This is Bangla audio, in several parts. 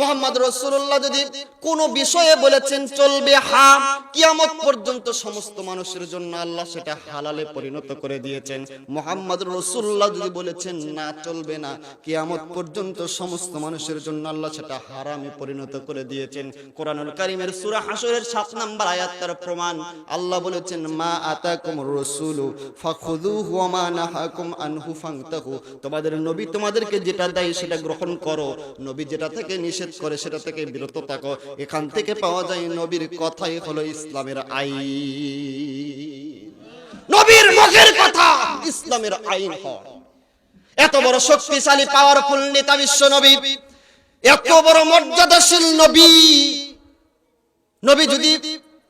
মোহাম্মদ রসুল্লাহ যদি কোন বিষয়ে বলেছেন, চলবে হা কিয়ামত পর্যন্ত সমস্ত মানুষের জন্য আল্লাহ সেটা হালালে পরিণত করে দিয়েছেন। মোহাম্মদ রসুল্লাহ যদি বলেছেন, না, চলবে না, কিয়ামত পর্যন্ত সমস্ত মানুষের জন্য আল্লাহ সেটা হারামে পরিণত করে দিয়েছেন। কোরআনুল কারিমের সূরা হাসরের 7 নাম্বার আয়াত তার প্রমাণ, আল্লাহ বলেছেন, মা আতাকুম রাসূলু ফাখুযুহু ওয়া মা নাহাকুম আনহু ফান্তাহু তোমাদের নবী তোমাদেরকে যেটা দেয় সেটা গ্রহণ করো। নবী যেটা থেকে নিষেধ করে সেটা থেকে বিরত থাকো। এখান থেকে পাওয়া যায় নবীর কথাই হলো ইসলামের আইন। নবীর মুখের কথা ইসলামের আইন এত বড় শক্তিশালী পাওয়ারফুল নেতা বিশ্ব নবী, এত বড় মর্যাদাশীল নবী। নবী যদি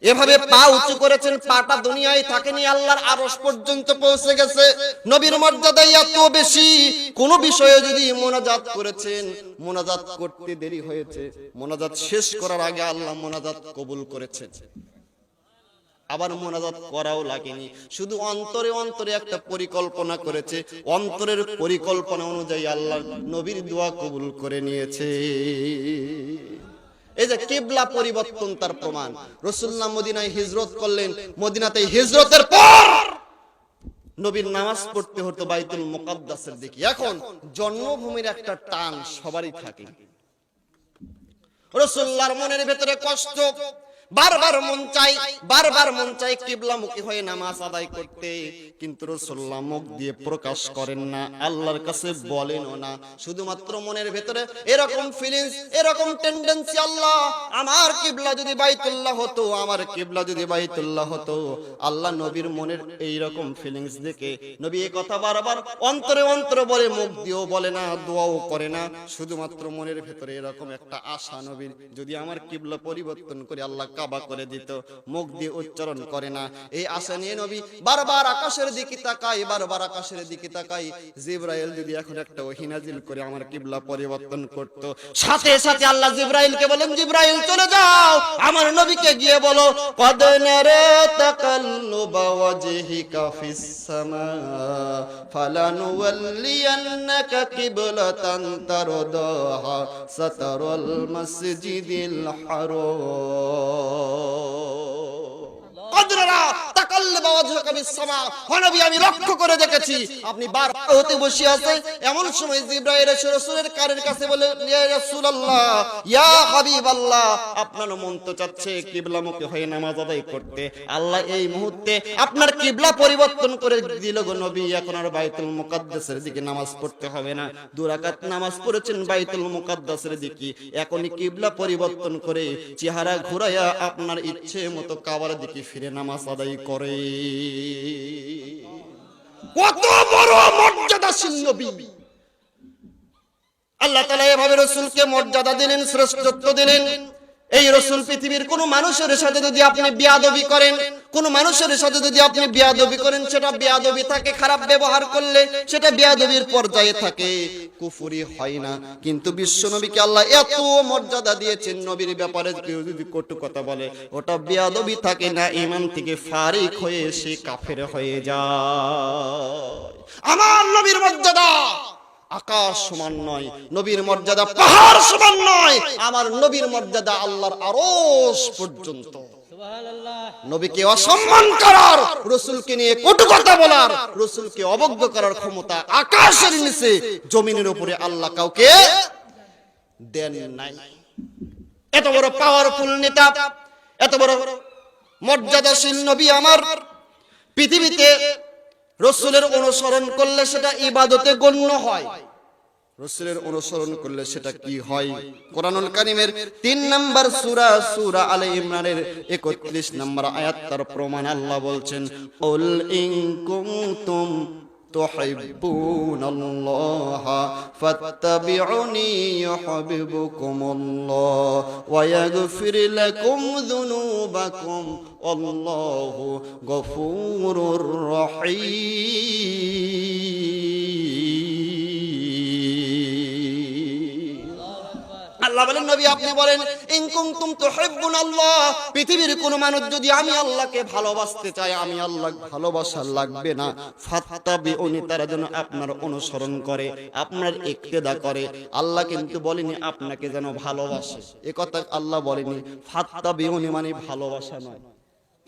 এভাবে পা উঁচু করেছেন, পাটা দুনিয়ায় থাকেনি, আল্লাহর আরশ পর্যন্ত পৌঁছে গেছে। নবীর মর্যাদাই এত বেশি, কোন বিষয়ে যদি মোনাজাত করেছেন, মোনাজাত করতে দেরি হয়েছে। মোনাজাত শেষ করার আগে আল্লাহ মোনাজাত কবুল করেছেন। আবার মোনাজাত করাও লাগেনি। শুধু অন্তরে অন্তরে একটা পরিকল্পনা করেছে। অন্তরের পরিকল্পনা অনুযায়ী আল্লাহ নবীর দোয়া কবুল করে নিয়েছে। এই যে কিবলা পরিবর্তন তার প্রমাণ। রসুল্লাহ মদিনায় হিজরত করলেন। মদিনাতে হিজরতের পর নবীর নামাজ পড়তে হতো বাইতুল মুকাদ্দাসের দিকে। এখন জন্মভূমির একটা টান সবারই থাকে। রসুল্লাহর মনের ভেতরে কষ্ট। বারবার মন চাই, বারবার মন চাই কিবলামুখী হয়ে নামাজ আদায় করতে। কিন্তু রসুল্লাহ মুখ দিয়ে প্রকাশ করেন না, আল্লাহর কাছে বলেনও না। শুধুমাত্র মনের ভেতরে এরকম ফিলিংস এরকম টেন্ডেন্সি আল্লাহ, আমার কিবলা যদি বাইতুল্লাহ হতো, আমার কিবলা যদি বাইতুল্লাহ হতো, আল্লাহ নবীর মনের এই রকম ফিলিংস দেখে নবী এই কথা বারবার অন্তরে অন্তরে বলে, মুখ দিয়েও বলে না, দোয়াও করে না। শুধুমাত্র মনের ভেতরে এরকম একটা আশা নবীর, যদি আমার কিবলা পরিবর্তন করে আল্লাহ কাবা করে দিত মুখ দিয়ে উচ্চারণ করে না। এই আশা নিয়ে নবী বারবার আকাশের দিকে তাকাই বারবার আকাশের দিকে তাকাই জিব্রাইল যদি এখন একটা ওহিনাজিল করে আমার কিবলা পরিবর্তন করত সাথে সাথে আল্লাহ জিব্রাইলকে বলেন জিব্রাইল চলে যাও। আমার নবীকে গিয়ে বলো কদ নারা তাকাল্লুবা ওয়াজহিকা ফিস সামা ফালানুওয়াল্লিয়ান্নাকা কিবলাতান তারদাহা সাতারাল মাসজিদিল হারাম। কদরা আপনার আল্লাহ এই মুহূর্তে আপনার কিবলা পরিবর্তন করে দিল গো নবী। এখন আর বাইতুল মুকাদ্দাসের দিকে নামাজ পড়তে হবে না। দুই রাকাত নামাজ পড়েছেন বাইতুল মুকাদ্দাসের দিকে। এখনই কিবলা পরিবর্তন করে চেহারা ঘুরাইয়া আপনার ইচ্ছে মতো কাবার দিকে ফিরে নামাজ আদায় করে। কত বড় মর্যাদাশীল নবী। আল্লাহ তালা এভাবে রসুলকে মর্যাদা দিলেন, শ্রেষ্ঠত্ব দিলেন। এই রসুল পৃথিবীর কোন মানুষের সাথে যদি আপনি বিয়াদবি করেন কোন মানুষের সাথে যদি আপনি বিয়াদবি করেন, সেটা বিয়াদবি থাকে, খারাপ ব্যবহার করলে সেটা বিয়াদবির পর্যায়ে থাকে। কুফুরি হয় না। কিন্তু বিশ্ব নবীকে আল্লাহ এত মর্যাদা দিয়েছেন নবীর ব্যাপারে, কেউ যদি কটু কথা বলে, ওটা বিয়াদবি থাকে না ইমান থেকে ফারিক হয়ে সে কাফের হয়ে যায়। আমার নবীর মর্যাদা আকাশ সমান নয়, নবীর মর্যাদা পাহাড় সমান নয়, আমার নবীর মর্যাদা আল্লাহর আরশ পর্যন্ত। নবীকে অসম্মান করার, রসুলকে নিয়ে কটু কথা বলার, রসুলকে অবজ্ঞ করার ক্ষমতা আকাশের নিচে, জমিনের উপরে আল্লাহ কাউকে দেন নাই। এত বড় পাওয়ারফুল নেতা, এত বড় মর্যাদাশীল নবী আমার। পৃথিবীতে রসুলের অনুসরণ করলে সেটা ইবাদতে গণ্য হয়। রসুলের অনুসরণ করলে সেটা কি হয় কোরআনুল কারিমের তিন নম্বর সূরা সূরা আলে ইমরানের 31 নম্বর আয়াত তার প্রমাণ আল্লাহ বলছেন উল ইন কুনতুম تحبون الله فاتبعوني يحببكم الله ويغفر لكم ذنوبكم والله غفور رحيم আল্লাহ বলেন, নবী আপনি বলেন ইনকুম তুম তো আল্লাহ পৃথিবীর কোন মানুষ যদি আমি আল্লাহকে ভালোবাসতে চাই আমি আল্লাহ ভালোবাসা লাগবে না। ফাত্তাবিউনি, তারা যেন আপনার অনুসরণ করে, আপনার ইক্তেদা করে। আল্লাহ কিন্তু বলেনি আপনাকে যেন ভালোবাসে। এ কথা আল্লাহ বলেনি। ফাত্তাবিউনি মানে ভালোবাসা নয়।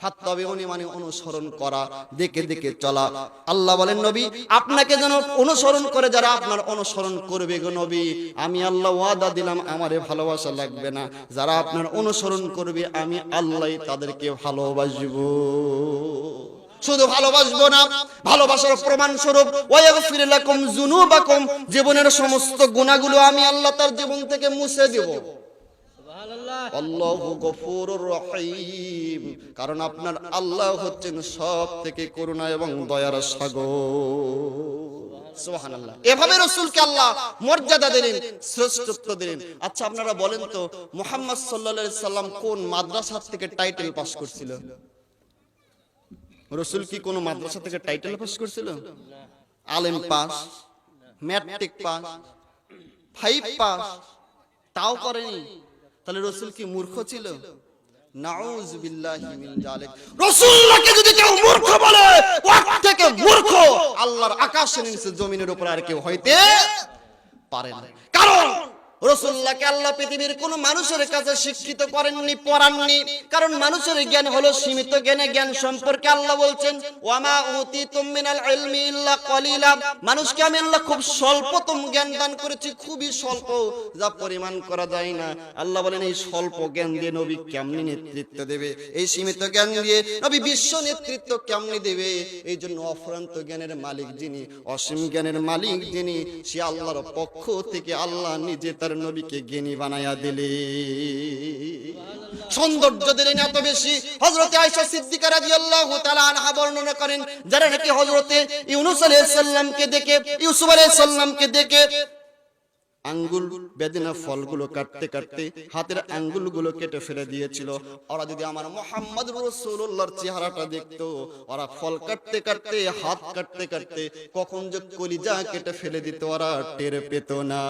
ফাত্তাবিউনি মানে অনুসরণ করা, দেখে দেখে চলা। আল্লাহ বলেন, নবী, আপনাকে যেন অনুসরণ করে যারা আপনার অনুসরণ করবে গো নবী, আমি আল্লাহ ওয়াদা দিলাম, আমারে ভালোবাসা লাগবে না। যারা আপনার অনুসরণ করবে, আমি আল্লাহ তাদেরকে ভালোবাসবো। শুধু ভালোবাসবো না, ভালোবাসার প্রমাণ স্বরূপ জীবনের সমস্ত গুনাহগুলো আমি আল্লাহ তার জীবন থেকে মুছে দেব। আল্লাহু গফুরুর রহিম। কারণ আপনার আল্লাহ হচ্ছেন সব থেকে করুণা এবং দয়ার সাগর। সুবহানাল্লাহ। এভাবে রাসূলকে আল্লাহ মর্যাদা দিলেন, শ্রেষ্ঠত্ব দিলেন। আচ্ছা আপনারা বলেন তো, মুহাম্মদ সাল্লাল্লাহু সাল্লাম কোন মাদ্রাসা থেকে টাইটেল পাস করছিল? রসুল কি কোনো মাদ্রাসা থেকে টাইটেল পাস করছিল? আলেম pass matric pass five pass তাও করেনি? তাহলে রসুল কি মূর্খ ছিল? নাউজ বিল্লাহি মিন জালিক রাসূলুল্লাহকে যদি কেউ মূর্খ বলে ওর থেকে মূর্খ। আল্লাহর আকাশের নিচে জমিনের উপর আর কেউ হইতে পারে না। কারণ রসুল্লাহকে আল্লাহ পৃথিবীর কোন মানুষের কাছে শিক্ষিত করেননি, পড়াননি। কারণ মানুষের জ্ঞান হলো সীমিত জ্ঞানে জ্ঞান সম্পর্কে আল্লাহ বলছেন, ওয়ামা উতিতুম মিনাল ইলমি ইল্লা কলিলা। মানুষকে আমি আল্লাহ খুব স্বল্পতম জ্ঞান দান করেছি, খুবই স্বল্প, যা পরিমাণ করা যায় না। আল্লাহ বলেন, এই স্বল্প জ্ঞান দিয়ে নবী কেমনি নেতৃত্ব দেবে? এই সীমিত জ্ঞান দিয়ে নবী বিশ্ব নেতৃত্ব কেমনি দেবে? এই জন্য অফুরান্ত জ্ঞানের মালিক যিনি, অসীম জ্ঞানের মালিক যিনি, সে আল্লাহর পক্ষ থেকে আল্লাহ নিজে তার নবীকে জ্ঞানী বানায়া দিলে। সৌন্দর্য দিলেন এত বেশি হজরতে আয়েশা সিদ্দিকা রাদিয়াল্লাহু তাআলা আনহা বর্ণনা করেন, যারা নাকি হজরতে ইউনুস আলাইহিস সালামকে দেখে, ইউসুফ আলাইহিস সালামকে দেখে আঙ্গুল বেদিনা ফলগুলো কাটতে কাটতে হাতের আঙ্গুলগুলো কেটে ফেলে দিয়েছিল। ওরা যদি আমার মোহাম্মদ রসুল্লাহর চেহারাটা দেখতো ওরা ফল কাটতে কাটতে হাত কাটতে কাটতে কখন যে কলিজা কেটে ফেলে দিত ওরা টের পেত না।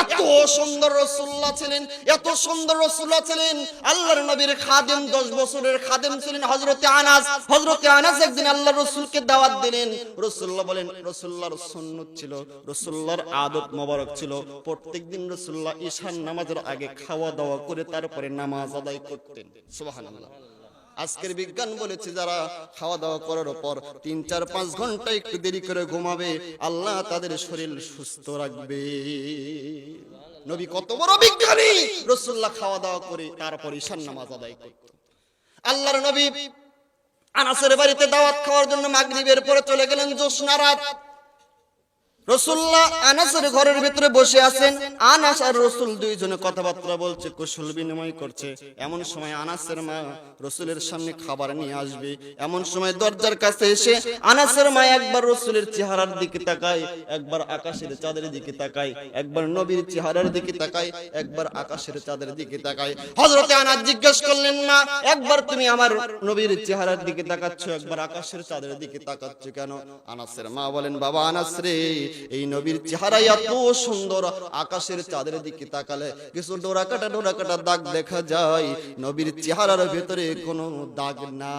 এত সুন্দর রসুল্লাহ ছিলেন এত সুন্দর রসুল্লাহ ছিলেন। আল্লাহর নবীর খাদেম দশ বছরের খাদেম ছিলেন হজরতে আনাস। হজরতে আনাস একদিন আল্লাহ রসুলকে দাওয়াত দিলেন। রসুল্লাহ বলেন রসুল্লাহর সুন্নত ছিল রসুল্লাহর আদত মোবারক ছিল। প্রত্যেকদিন রসুল্লাহ ঈশান নামাজের আগে খাওয়া দাওয়া করে তারপরে নামাজ আদায় করতেন। সুবহানাল্লাহ। আজকের বিজ্ঞান বলেছে, যারা খাওয়া দাওয়া করার পর তিন, চার, পাঁচ ঘণ্টা একটু দেরি করে ঘুমাবে, আল্লাহ তাদের শরীর সুস্থ রাখবে। নবী কত বড় বিজ্ঞানী! রসুল্লাহ খাওয়া দাওয়া করে তারপর ঈশান নামাজ আদায় করত আল্লাহর নবী আনাসের বাড়িতে দাওয়াত খাওয়ার জন্য মাগরিবের পরে চলে গেলেন জোসনা রাত। রসুল্লাহ আনাসের ঘরের ভিতরে বসে আছেন। আনাস আর রসুল দুইজনে কথাবার্তা বলছে, কুশল বিনিময় করছে। এমন সময় আনাসের মা রসুলের সামনে খাবার নিয়ে আসবে। এমন সময় দরজার কাছে এসে আনাসের মা একবার রসুলের চেহারার দিকে তাকায়, একবার আকাশের চাঁদের দিকে তাকায়, একবার নবীর চেহারার দিকে তাকায়, একবার আকাশের চাঁদের দিকে তাকায়। হজরতে আনাস জিজ্ঞেস করলেন না একবার তুমি আমার নবীর চেহারার দিকে তাকাচ্ছ, একবার আকাশের চাঁদের দিকে তাকাচ্ছ কেন? আনাসের মা বলেন, বাবা আনাস রে এই নবীর চেহারা এত সুন্দর, আকাশের চাঁদের দিকে তাকালে কিছু ডোরা কাটা ডোরা কাটা দাগ দেখা যায়। নবীর চেহারার ভেতরে কোনো দাগ না